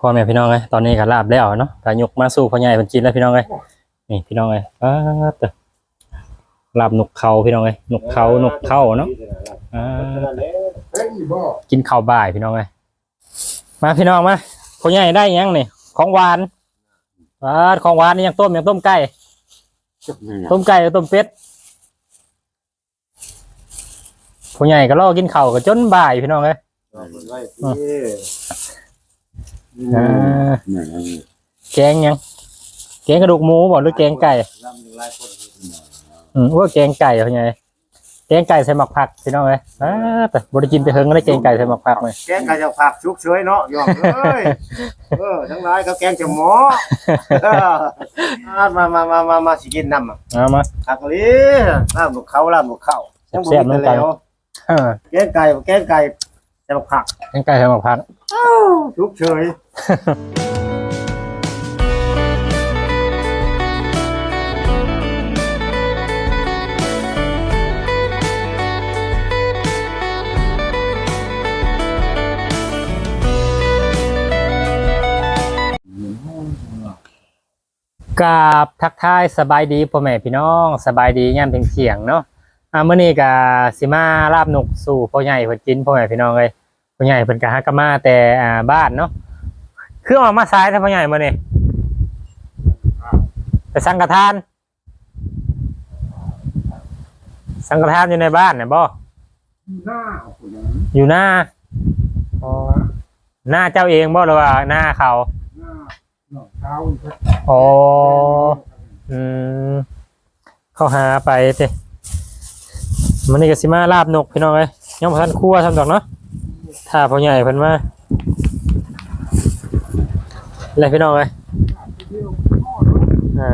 พ่อแม่พี่น้องเอ้ยตอนนี้ก็ลาบแล้วเนาะก็ยกมาสู่พ่อใหญ่เพิ่นกินแล้วพี่น้องเอ้ยนี่พี่น้องเอ้ยอ้าเตอะลาบนกเขาพี่น้องเอ้ยนกเขานกเข้าเนาะอ่าเฮ้ยบ่กินข้าวบ่ายพี่น้องเอ้ยมาพี่น้องมาพ่อใหญ่ได้หยังนี่ของหวานหวานของหวานนี่ยังต้มยังต้มไก่ต้มไก่กับต้มเป็ดพ่อใหญ่ก็รอกินข้าวก็จนบ่ายพี่น้องเอ้ยไว้ที่ อ่าแกงหยัง แกงกระดูกหมูบ่หรือแกงไก่ลำหนึ่งลายคนอืมว่าแกงไก่เขาไงแกงไก่ใส่หมักผักพี่น้องเอ้ยอ่าแต่บริกินไปเฮิงก็ได้แกงไก่ใส่หมักผักเลยแกงไก่จะผักชุกเฉยเนาะยอมเอ้ยเออทั้งหลายเขาแกงจะหมอเอออ่ามามามามามาสิกินน้ำอะเอามาผักลีลาบลูกเขาลาบลูกเขายังบ่แซ่บๆมีน้ำกันแล้วอ่าแกงไก่แกงไก่ จะผักแกงไก่ใส่หมักผักชุกเฉยกราบทักทายสบายดีพ่อแม่พี่น้องสบายดีย่ามเที่ยงๆเนาะอ่ามื้อนี้ก็สิมาลาบนกสู่พ่อใหญ่เพิ่นกินพ่อแม่พี่น้องเอ้ย พ่อใหญ่เพิ่นก็หากนมาแต่อ่าบ้านเนาะคือออกมาซ้ายถ้าพ่อใหญ่มื้อนี้ไปสังฆทาน สังฆทานอยู่ในบ้านน่ะบ่หน้าอยู่หน้าอ๋อหน้าเจ้าเองบ่หรือว่าหน้าเขาหน้าหน้าเท้าอ๋ออืมเข้าหาไปสิมันนี่ก็สิมาลาบนกพี่น้องเอ้ยยังบ่ทันครั่วทำดอกเนาะ ถ้าพ่อใหญ่เพิ่นมาอะไรพี่น้องเอ้ยอ่า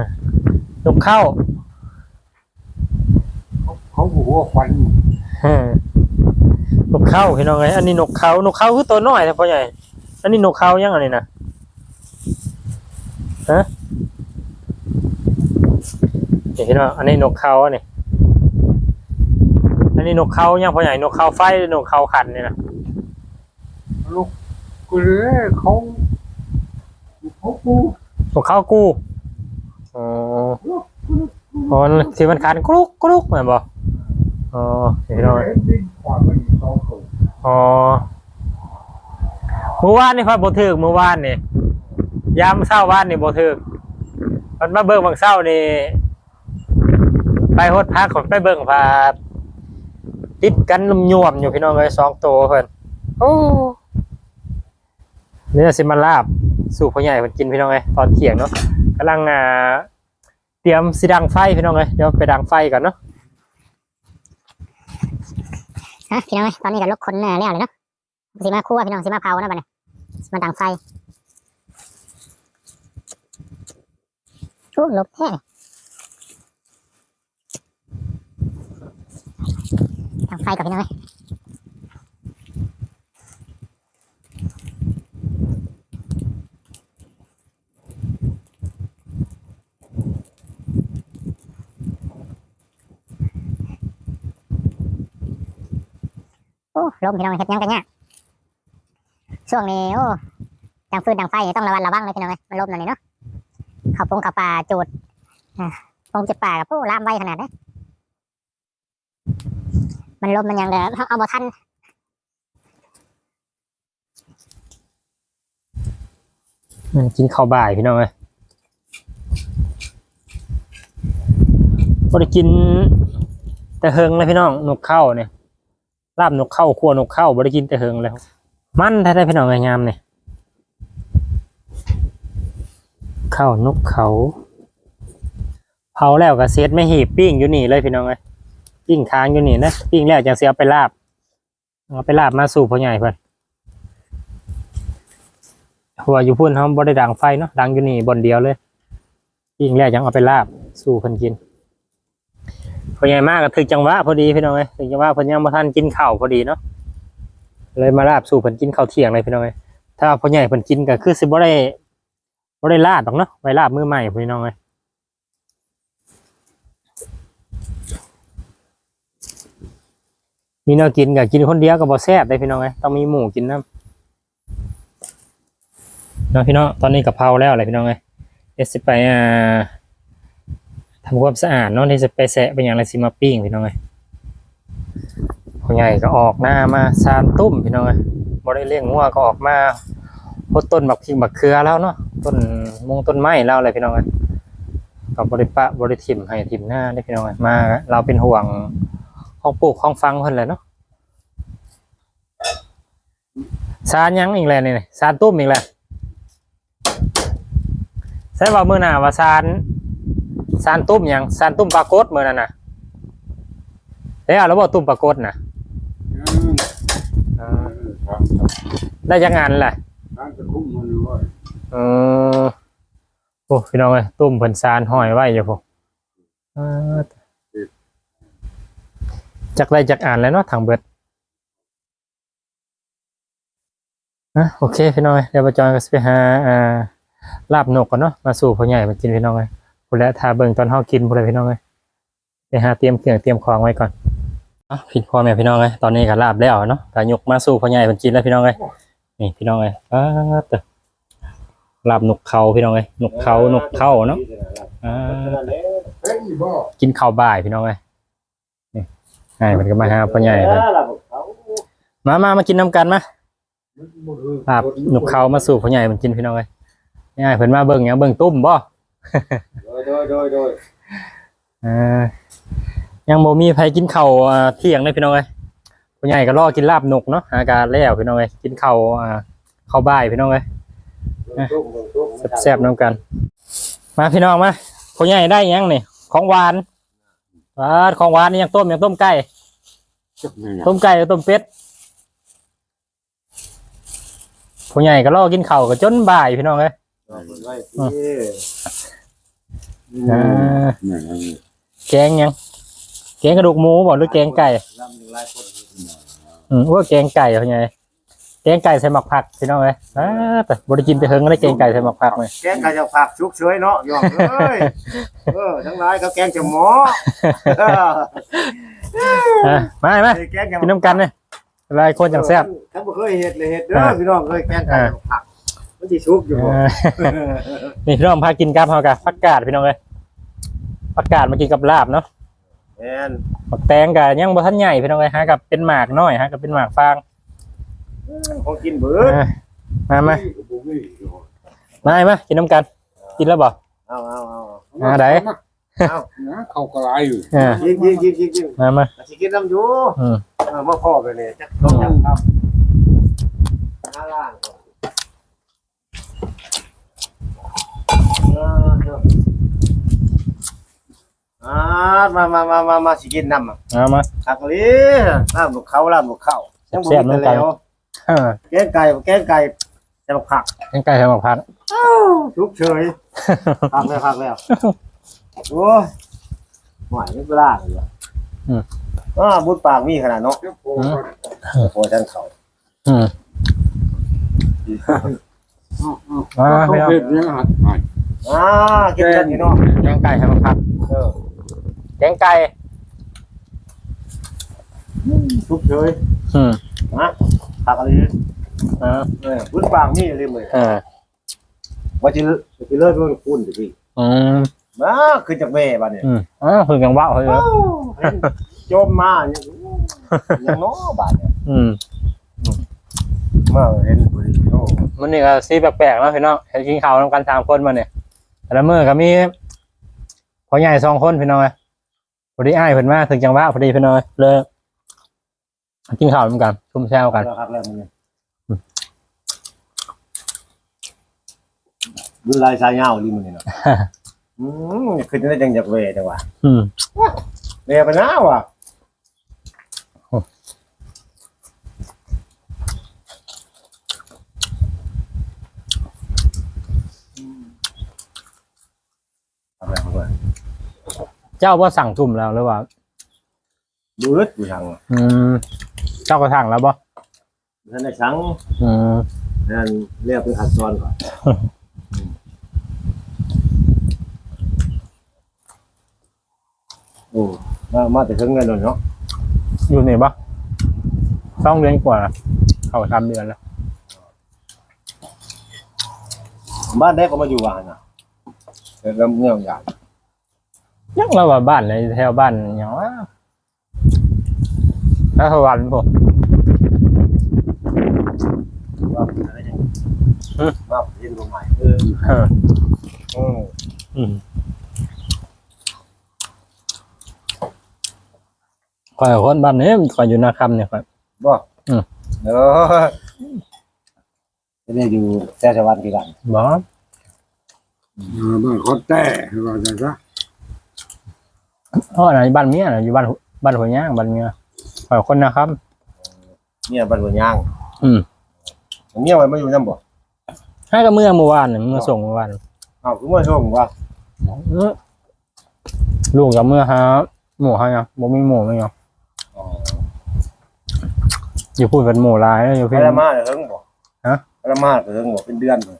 นกเข้า เขาหัวควันฮะนกเข้าพี่น้องเอ้ยอันนี้นกเขานกเขาคือตัวน้อยนะพ่อใหญ่ อันนี้นกเขายังอันนี้นะฮะเดี๋ยวพี่น้องอันนี้นกเขาอันนี้อันนี้นกเขายังพ่อใหญ่นกเขาไฟหรือนกเขาขันนี่นะ ลูกกูเลยเขาเขาปูนกเขากูอ๋ออ๋อที่มันขันกรุกกรุกเหมือนบ่อ๋อเดี๋ยวพี่น้องดิ้นขวามันเขาเขาอ๋อเมื่อวานนี่พระบ่ถึกเมื่อวานนี่ยามเช้าว่านนี่บ่ถึกมันมาเบิ่งบางเช้านี่ไปฮดพักของไปเบิ่งพาติดกันลุ่มยวมอยู่พี่น้องเอ้ยสองตัวเพิ่นโอ้ เนี่ยสิมาลาบสู่พ่อใหญ่เพิ่นกินพี่น้องเอ้ยตอนเที่ยงเนาะกำลังอ่าเตรียมสิดังไฟพี่น้องเอ้ยเดี๋ยวไปดังไฟก่อนเนาะฮะพี่น้องเอ้ยตอนนี้ก็ลกคนเน่แล้วเลยเนาะสิมาคั่วพี่น้องสิมาเผาเนาะบัดนี้สิมาดังไฟโอ้ลบแท้ดังไฟกับพี่น้องเอ้ย โอ้ลมพี่น้องเอ้ยเฮ็ดยังกันเนี่ยช่วงนี้โอ้ดังฟืนดังไฟต้องระวัดระวังเลยพี่น้องเอ้ยมันลมนั่นนี่เนาะเขับปงขับป่าจูดปงจุดป่ากับโอ้ลามไวขนาดนี้มันลมมันยังเด้อเอาบ่ทันอืมกินข้าวบ่ายพี่น้องเอ้ยบ่ได้กินแต่เฮิงเลยพี่น้องนกเข้าเนี่ย ลาบนกเข้าคั่วนกเข้าบ่ได้กินแต่เฮิงแล้ว มันแท้ๆพี่น้องไงงามเนี่ยเข้านกเขาเผาแล้วก็เซตไม่หีบปิ้งอยู่นี่เลยพี่น้องเอ้ยปิ้งค้างอยู่นี่นะปิ้งแล้วจังสิเอาไปลาบเอาไปลาบมาสู่พ่อใหญ่เพิ่นหัวอยู่พุ่นเฮาบ่ได้ดังไฟเนาะดังอยู่นี่บนเดียวเลยปิ้งแล้วจังเอาไปลาบสู่เพิ่นกิน พอใหญ่มากก็ถึงจังหวะพอดีพี่น้องเอ้ยถึงจังหวะเพิ่นยังบ่ทันกินข้าวพอดีเนาะเลยมาลาบสู่เพิ่นกินข้าวเที่ยงเลยพี่น้องเอ้ยถ้าพ่อใหญ่เพิ่นกินก็คือสิบ่ได้บ่ได้ลาบดอกเนาะไว้ลาบมือใหม่พี่น้องเอ้ยมีแนวกินก็กินคนเดียวก็บ่แซ่บได้พี่น้องเอ้ยต้องมีหมูกินนำน้องพี่น้องตอนนี้กะเพราแล้วอะไรพี่น้องเอ้ยเดี๋ยวสิไปอ่า ทำความสะอาดเนาะที่จะไปแสะเป็นอย่างไรสิมาปิ้งพี่น้องเอ้ยพ่อใหญ่ก็ออกหน้ามาซานตุ้มพี่น้องเอ้บ่ได้เลี้ยงงัวก็ออกมาพดต้นบักพริกบักเขือแล้วเนาะต้นมงต้นไม้แล้วอะไรพี่น้องเอ้ก็บบริปะบริถิมให้ถิมหน้าได้พี่น้องเอ้มาเราเป็นห่วงของปลูกของฟังเพิ่นแหละเนาะซานยังอีกแล้วนี่ซานตุ้มอีกแล้วใช่ว่ามื้อหน่ะว่าซาน ซานตุ้มหยังซานตุ้มปลากดมื้อนั้นน่ะเอ้ยเอาแล้วบ่ตุ้มปลากดน่ะเออได้จักงานแหละการจะคุ้มมันไว้เออโอ้พี่น้องเอ้ยตุ้มเพิ่นซานห้อยไว้อยู่พุ่นเออจักได้จักอ่านแล้วเนาะทางเบิดอะโอเคพี่น้องเอ้ยเดี๋ยวบ่จอยก็สิไปหาอ่าลาบนกกันเนาะมาสู่พ่อใหญ่มากินพี่น้องเลย พูดแล้วทาเบิ่งตอนเฮากินพูดเลยพี่น้องเลยไปหาเตรียมเครื่องเตรียมของไว้ก่อนเนาะพี่พ่อแม่พี่น้องเลยตอนนี้ก็ลาบแล้วเนาะก็ยกมาสู่พ่อใหญ่มากินแล้วพี่น้องเลยนี่พี่น้องเลยอ้าวเตอลาบหนกเขาพี่น้องเลยนกเขาหนกเข้าเนาะอ่ากินข้าวบ่ายพี่น้องเลยนี่ไอ้มันก็มาหาพ่อใหญ่เลยมามามากินน้ำกันมามันบ่คือลาบหนกเขามาสู่พ่อใหญ่มันกินพี่น้องเลยนี่ไอ้เพิ่นมาเบิ่งหยังเบิ่งตุ้มบ่ โดยโดยโดยอ่ายังบ่มีใครกินข้าวอ่าเที่ยงเลยพี่น้องเอ้ยผู้ใหญ่ก็รอกินลาบนกเนาะอาการแล้วพี่น้องเอ้ยกินข้าวอ่าข้าวบ่ายพี่น้องเอ้ยแซ่บๆน้ำกัน มาพี่น้องมาผู้ใหญ่ได้หยังนี่ของหวานหวานของหวานนี่ยังต้มยังต้มไก่จักแม่นต้มไก่หรือต้มเป็ดผู้ใหญ่ก็รอกินข้าวก็จนบ่ายพี่น้องเอ้ย อ่าแม่นอันนี้แกงหยัง แกงกระดูกหมูบ่หรือแกงไก่อืมว่าแกงไก่เขาไงแกงไก่ใส่หมักผักพี่น้องเอ้ยอ่าแต่บริกินไปเฮงก็ได้แกงไก่ใส่หมักผักเลยแกงไก่จะผักชุกเฉยเนาะยอมเอ้ยเออทั้งหลายเขาแกงจะหมออะมาไหมแกงจะกินน้ำกันเลยหลายคนจังแซ่บเขาบ่เคยเห็ดเลยเห็ดเด้อพี่น้องเคยแกงไก่ผัก มันสิชุกอยู่เออนี่พี่น้องพากินกับเฮากับผักกาดพี่น้องเอ้ยผักกาดมากินกับลาบเนาะแม่นผักแตงกับยังบ่ทันใหญ่พี่น้องเอ้ยฮะกับเป็นหมากน้อยฮะกับเป็นหมากฟางของกินเบิดอะมามาบ่มีมาไหมกินน้ำกัน กินแล้วบ่เอาเอาเอาอ่าได้เอานะเขาก็หลายอยู่อ่ากินกินกินกินกินมามาสิกินน้ำอยู่อืมเออมาพ่อไปเลยจักต้องจักครับข้างล่าง อ่ามามามามามาสิกินน้ำอะเอามาคักเลยลาบหมูเขาลาบหมูเข้ายังบ่แซ่บมีน้ำแต่ไก่แล้วอ่าแกงไก่แกงไก่แต่บักผักแกงไก่ใส่หมักผักทุกเฉยผักแล้วผักแล้วโอ้ยหวานไม่เวลาเลยอ่าบุญปากมีขนาดเนาะเจ้าโพก็โอ้ฉันเขาอืมอ่าเขาพี่น้อง อ่ากินกันพี่น้องแกงไก่ใส่หมักผักเออแกงไก่ทุกเฉยอืมนะผักอะไรเนี่ยอ่าเออบุญปากมีอะไรเลยอ่าว่าจะจะเลิศด้วยคุณดิพี่อืมมาขึ้นจากแม่บ้านเนี่ยอืมอ่าคือกังว่าวเฮ้ยเห็นโจมมาอย่างอย่างน้อบ้านเนี่ยอืมมาเห็นบุรีโอ้มันนี่ก็ซีแปลกๆแล้วพี่น้องเห็นกินข้าวนำกันสามคนมาเนี่ย แต่ละมื้อก็มีพ่อใหญ่สองคนพี่น้องพอดีอ้ายเพิ่นมาถึงจังหวะพอดีพี่น้องเลยกินข้าวนำกันชุ่มแซวกันแล้วครับแล้วมึงเนี่ยดูลายสายเงาลิมันเนี่ยเนาะอืมคือจะได้จังจากเวจังหวะอืมเวไปน้าว่ะ อะไรของมันเจ้าว่าสั่งทุ่มแล้วหรือเปล่าบืดอยู่ทางอืมเจ้าก็สั่งแล้วบ่ท่านได้สังอืมนั่นเรียกเป็นอักษรก่อนโอ้มามาแต่ถึงเงินแล้วเนาะอยู่นี่บ่สองเดือนกว่าเข้าทำเดือนแล้วบ้านได้ก็มาอยู่ว่าหั่นน่ะ แล้วเงื่อนอย่างยังเราว่าบ้านเลยแถวบ้านอย่างว่าถ้าสวรรค์ผมว่าอะไรอย่างอืมว่าเห็นบ่ใหม่เออเอออืมอืมก่อนคนบ้านนี้ก่อนอยู่นาคำเนี่ยครับบ่อืมเออจะได้อยู่แท้ชวันกี่กันบอ บ้านเขาแต่ว่าจะซะอ๋อไหนบ้านเมียน่ะอยู่บ้านหัวบ้านหัวย่างบ้านเมียก่อนคนนาคเนี่ยบ้านหัวย่างำอืมเมียไว้มาอยู่นำบ่ให้ก็เมื่อเมื่อวานเนี่ยเมื่อส่งเมื่อวานอ้าวคือมาส่งว่าเออลูกกับเมื่อฮะหมูให้ยังบ่มีหมูไหมยังอ๋ออย่าพูดเป็นหมูร้ายนะอย่าไปพูดละมาเฮิงบ่ฮะไปละมาเฮิงบ่เป็นเดือนบ่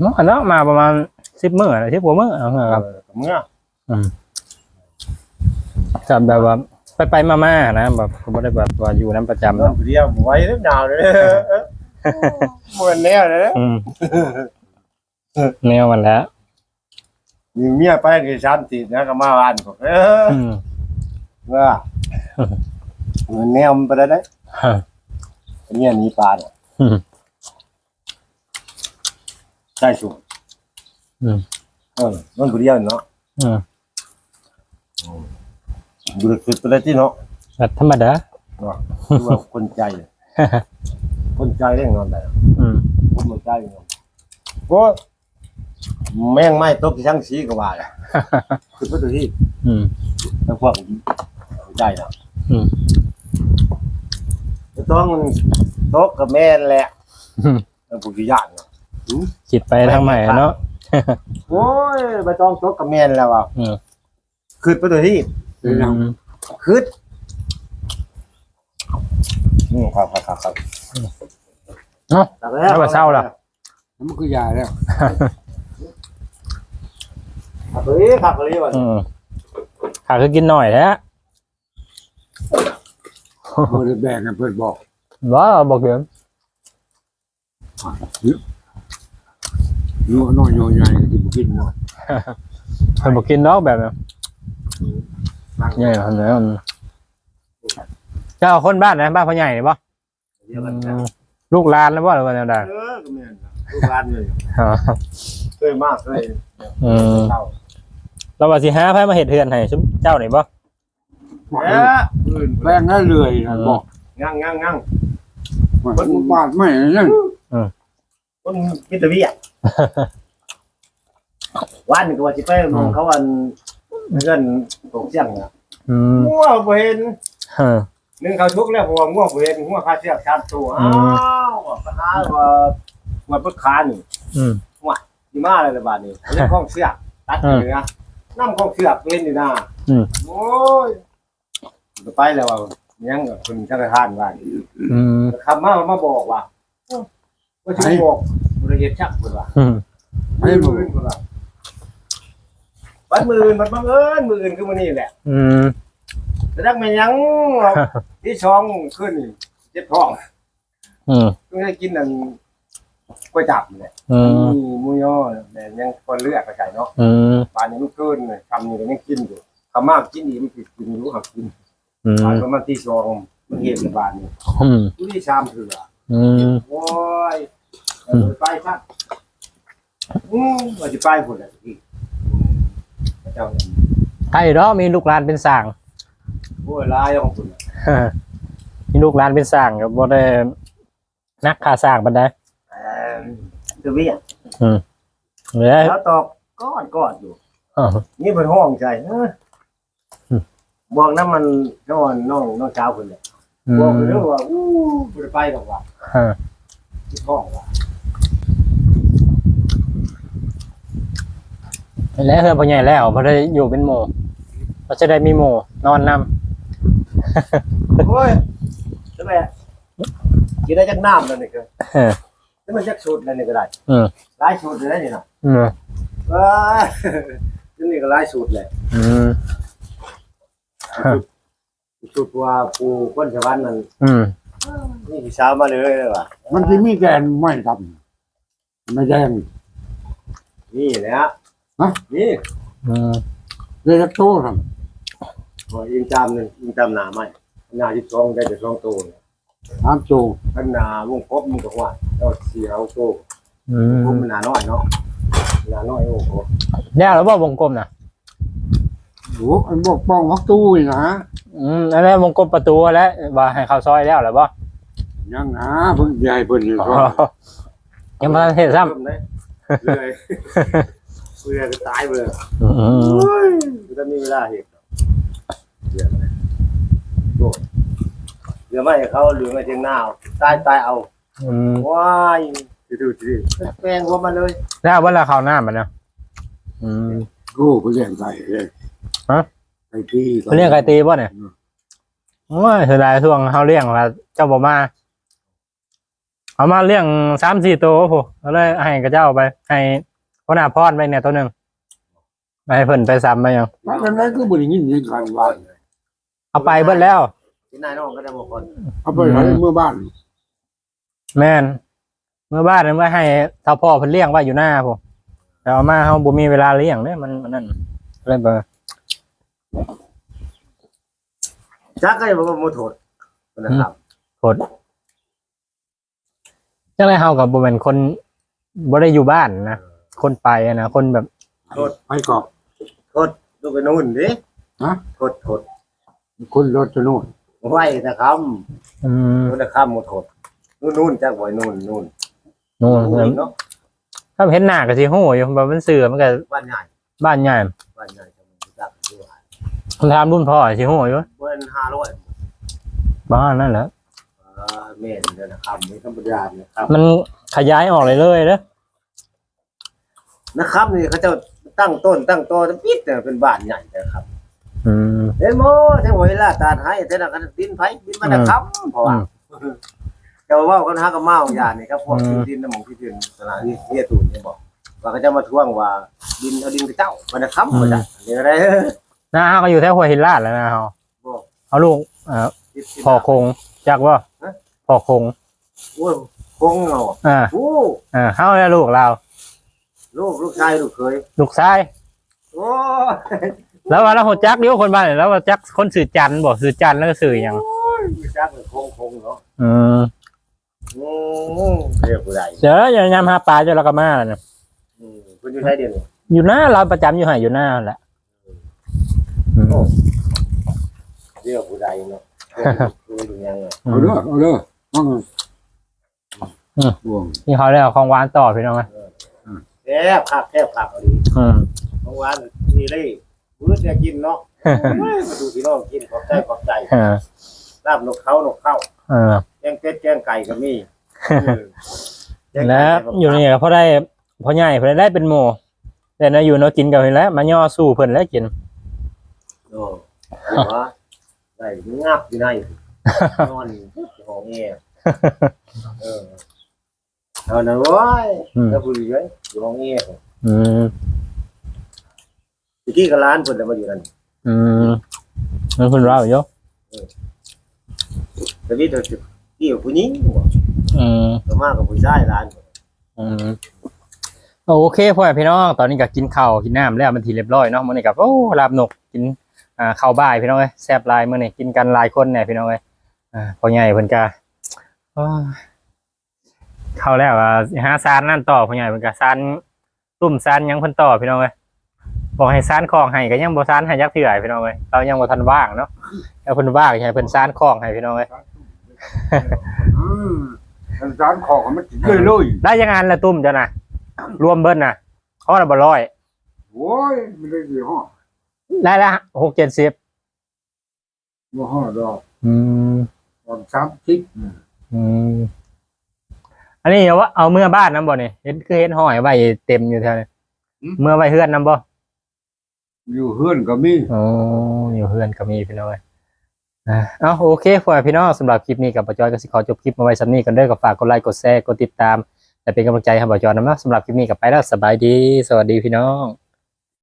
เมื่อเนาะมาประมาณ สิบมื้ออะไรสิบกว่ามื้อเอาเถอะครับเออเมื่อจะแบบว่าไปไปๆมาๆนะแบบไม่ได้แบบว่าอยู่น้ำประจำเมื่อเนาะผู้เดียวบ่ไหวแล้วหนาวเลยบ่แนวเลยอืมแนวมันแล้วมีเมียไปกี่ชั้นติดนะก็มาบ้านผมเอออืมว่าเงินแนวมันไปได้ได้ฮะเมียหนีปลาเนี่ยอืมใช่สูง อืมเออมันผู้เดียวเนาะอืมดูคือไปได้ที่เนาะแบบธรรมดาเนาะคือว่าคนใจ คนใจได้งอนได้อืมคนบ่ใจงอนโอ้แม่งไม้ตกที่ช่างสีก็ว่าเลยคือไปดูที่อืมทั้งพวกใจนะอืมต้องตกกับแม่นแหละอืมทั้งพวกที่ยานเนาะคิดไปทางใหม่เนาะ โอ้ยไปต้องตกกับแม่นแล้วอะอืม คือไปดูที่เป็นยังคืดอืมครับครับครับครับเนาะ ตักแล้วว่าเศร้าล่ะ มันคือยาแล้วขับเลยขับเลยว่ะอืมขาคือกินหน่อยแท้บ่ได้แบ่งกันเพิ่นบอกว้าบอกเดี๋ยว นัวน้อยน้อยใหญ่ก็สิบ่กินเนาะเพิ่นบอกกินเนาะแบบเนี้ยเนี่ยเห็นไหมมันเจ้าคนบ้านนะบ้านพ่อใหญ่นี่ปะเดี๋ยวกันนะลูกหลานแล้วป่ะหรือว่าแนวใดเออก็แม่นนะลูกหลานเลยอ๋อเคยมากเคยอืมเศร้าเราว่าสิหาไผมาเฮ็ดเฮือนให้ซุมเจ้านี่บ่เอ๊ะอื่นแบ่งให้เลยนะบอกงั่งงั่งงั่งมันบาดไม่นั่น คนมิตรวิอะวันหนึงก็ว่าสิไปมองเขาวันเพื่อนตกเสียงอะอืมงัวบ่เห็นเออหนึงเขาทุกข์แล้วเพราะว่างัวบ่เห็นงัวคาเชือกชามตัวอือ้ามวปัญหาว่างัวเพิ่นคานี่อืมสิมาอะไรละบาดนี้เรื่องของเสือกตัดเหนือน้ำของเสือกเป็นอยู่นะอืมโอ้ยจะไปแล้วว่ายังกับคนธนาคารว่าอืมคำมามาบอกว่า ว่าชื่อบอกบริเหตุชักคนว่าอืมมืออื่นคนว่าบัดมืออื่นบัดบังเอิญมืออื่นคือมันนี่แหละอืมแต่ถ้ามันยังที่ช่องขึ้นนี่เจ็บท้องอืมต้องได้กินนั่นก๋วยจับนี่แหละอืมมีหมูยอแต่ยังคนเลือกกระจายเนาะอืมป่านนี้มันเกินเลยทำนี่ก็ยังกินอยู่คำมากกินดีมันผิดกินรู้หักกินอืมป่านประมาณที่สองมันเห็นในบ้านนี่อืมผู้ที่ชามเถื่อ อืมโอ้ยเออไปครับอืมว่าจะไปพุ่นแหละพี่พระเจ้าเนี่ยใครเนาะมีลูกหลานเป็นสร้าง โอ้ยลายของคุณน่ะมีลูกหลานเป็นสร้างก็บ่ได้นักค่าสร้างปานใดเออคือวิ่งเหลือแล้วตอกก้อนก้อนอยู่อ๋อนี่เป็นห้องใจเอออบอกน้ำมันน้องน้องน้องเช้าคุณเลยอืบอกมเรื่อว่าอู้บ่ไปไปหรอกว่า ฮะที่ห้องว่าแล้วเฮือนพ่อใหญ่แล้วบ่ได้อยู่เป็นหมู่ก็จะได้มีหมู่นอนนํโอ้ยใช่ไหมกินได้จักน้ำแล้วนี่คือเออนี่มันจักชุดแล้วนี่ก็ได้อืมหลายชุดเลยนะนี่นะอืมว้านี่ก็หลายชุดเลยอืมชุดว่าปูก้นสวรรค์นั่นอืม นี่พี่สาวมาเลยว่ะมันสิมีแกนไม่ทำไม่แดง นี่แหละฮะ นี่อืมได้สักโตทพออิงจามหนึ่งอิงจามหนาไหมหนาที่สองได้แต่สองตัวเนี่ยำสามโตถ้าหนาวงครบมันก็ว่าเราเสียเอาตัวอืพวกมมันหนาน้อยเนาะหนาน้อยโอ้โหแล้วแล้วบ่วงกลมน่ะโอ้อันบอกป้องวักตู้นี่นะอืมอันนั้นวงกลมประตูแล้วว่าให้เข้าซอยแล้วหรือบ่ ยังนะเพิ่งใหญ่เพิ่นนี่ก็ยังบ่ทันเฮ็ดซ้ำเริ่มเลยเลยเพื่อจะตายเลยอืมคือถ้ามีเวลาเหตุเดี๋ยวนะโอ้เดี๋ยวไม่ให้เขาหรือไม่เทียงหน้าเอาตายตายเอาอืมว้ายดูดูดูแปลงหัวมันเลยแล้วเวลาเข้าน้ำมันนะอืมกูไปเลี้ยงไก่เลยฮะไก่ที่เพิ่นเลี้ยงไก่ตีบ่เนี่ยโอ้ยเสียดายช่วงเฮาเลี้ยงว่าเจ้าบ่มา เอามาเลี้ยง3-4ตัวโหก็เลยให้กับเจ้าไป ให้หัวหน้าพรไปเนี่ยตัวหนึงไปให้เพิ่นไปซ้ำไปยังว่ากันนั้นก็บ่ได้ยินเสียงกันว่าเอาไปเบิดแล้วที่นายน้องก็ได้บอกคนเอาไปไว้เมื่อบ้าน แม่นเมื่อบ้านนั้นว่าให้เท่าพ่อเพิ่นเลี้ยงไว้อยู่หน้าผมแต่เอามาเฮาบ่มีเวลาเลี้ยงเด้มันมันนั่นเลยบ่จักก็จะบอกว่าโมโทษนะครับกด จังได๋เฮาก็บ่แม่นคนบ่ได้อยู่บ้านนะคนไปอะนะคนแบบไปก่อนโทษลูกไปนู่นดิฮะโทษโทษคนรถจะโน่นไหวนะคอืมำนู่นนะคำโมโทษนู่นนู่นจักไว้นู่นนู่นนู่นนู่นเนาะถ้าเห็นหน้าก็สิฮู้อยู่ว่ามันเสือมันก็บ้านใหญ่บ้านใหญ่บ้านใหญ่จะมันจักด้วยผมถามรุ่นพ่อสิฮู้อยู่เบิ้ลห้าร้อยบ้านนั่นแหละ เมนเดินนะครับนี่ธรรมดาเนี่ยครับมันขยายออกเลยเลยเด้อนะครับนี่เขาจะตั้งต้นตั้งโตจะปิดเนี่ยเป็นบ้านใหญ่นะครับอืมเห็นโมเท่าเวลาตาดให้แต่ละกันดินไผดินมันนะครับเพราะว่าจะว่ากันหากับเมาอย่างนี่ครับพวกที่ดินน้ำหมองที่ดินตลาดนี่เฮียตูนเนี่ยบอกว่าเขาจะมาทวงว่าดินเอาดินไปเจ้ามันนะครับมาจากนี่อะไรหน้าเฮาก็อยู่แถวหัวหินลาดแล้วนะเฮาบอกเอาลูกเอ่อพ่อคงจักว่า พ่อคงโอ้ยคงเนาะอ่าโอ้อ่าเฮาแล้วลูกเราลูกลูกชายลูกเคยลูกชายโอ้แล้วว่าเราหัวจักเดียวคนบ้านเนี่ยแล้วว่าจักคนสื่อจันทร์บอกสื่อจันทร์แล้วก็สื่อหยังยจักเลยคงคงเนาะอืมอืมเรียกผู้ใดเดี๋ยวอย่ายามหาปลาเจ้าละก็มาแล้วเนี่ยอืมคุณอยู่ใช้เดียวนี่อยู่หน้าเราประจำอยู่ห่าอยู่หน้าแหละอืม เรียกผู้ใดเนาะดูดูยังไง เอาเด้อเอาเด้อ เอาเงินบ่วงนี่เขาเรียกของหวานต่อพี่น้องไหมแคบคักแคบคักเอาดีอืม เมื่อวานนี่เลยมื้อจะกินเนาะมาดูพี่น้องกินขอบใจขอบใจเออลาบนกเขานกเข้าเออ แกงเป็ดแกงไก่ก็มีแกงไก่แล้วอยู่นี่ก็พอได้พอใหญ่พอได้เป็นหมูแต่นะอยู่เนาะกินกับเห็นแล้ว มาย่อสู้เพิ่นแล้วกิน โอ้หัวได้งับอยู่ใน นอนห้องแอร์เออเอาหน่อยเว้ยอืมแล้วผู้ใหญ่อยู่ห้องแอร์อืมตะกี้ก็ร้านเพิ่นน่ะมาอยู่นั่นอืมมันเพิ่นว่าอยู่แต่นี่เธอที่กับผู้หญิงอืมต่อมากับผู้ชายร้านอืมโอเคพ่อแม่พี่น้องตอนนี้ก็กินข้าวกินน้ำแล้วมันทีเรียบร้อยเนาะมื้อนี้ก็โอ้ลาบนกกินอ่าข้าวบ่ายพี่น้องเอ้ยแซ่บหลายมื้อนี้กินกันหลายคนแน่พี่น้องเอ้ย อ่าพ่อใหญ่เพิ่นก็โอ้ยเข้าแล้วอะหาซานนั่นต่อพ่อใหญ่เพิ่นก็ซานตุ่มซานหยังเพิ่นต่อพี่น้องเอ้ยบอกให้ซานของให้ก็ยังบ่ซานให้ยักเถื่อพี่น้องเอ้ยเรายังบ่ทันว่างเนาะแล้วเพิ่นว่างให้เพิ่นซานของให้พี่น้องเอ้ยอืมมันสารของมันติดเลยเลยได้ยังงานละตุ่มจ้ะน่ะรวมเบิ้ลน่ะเขาละบ่ร้อยโอ้ยไม่ได้ยี่ห้อได้ละหกเจ็ดสิบบ่ห้อดอกอืม ตอนสามสิบอืมอันนี้เอาว่าเอาเมื่อบ้านน้ำบ่เนี่ยเห็นคือเห็นห้อยไว้เต็มอยู่แถวนี้เมื่อไว้เฮือนน้ำบ่อยู่เฮือนก็มีอ๋ออยู่เฮือนก็มีพี่น้อยอะเอาโอเคพ่อแม่พี่น้องสำหรับคลิปนี้กับปจอยก็สิขอจบคลิปมาไว้สำนี้กันเด้อก็ฝากกดไลค์กดแชร์กดติดตามและเป็นกำลังใจให้ปจอยนะสำหรับคลิปนี้กับไปแล้วสบายดี สวัสดีพี่น้อง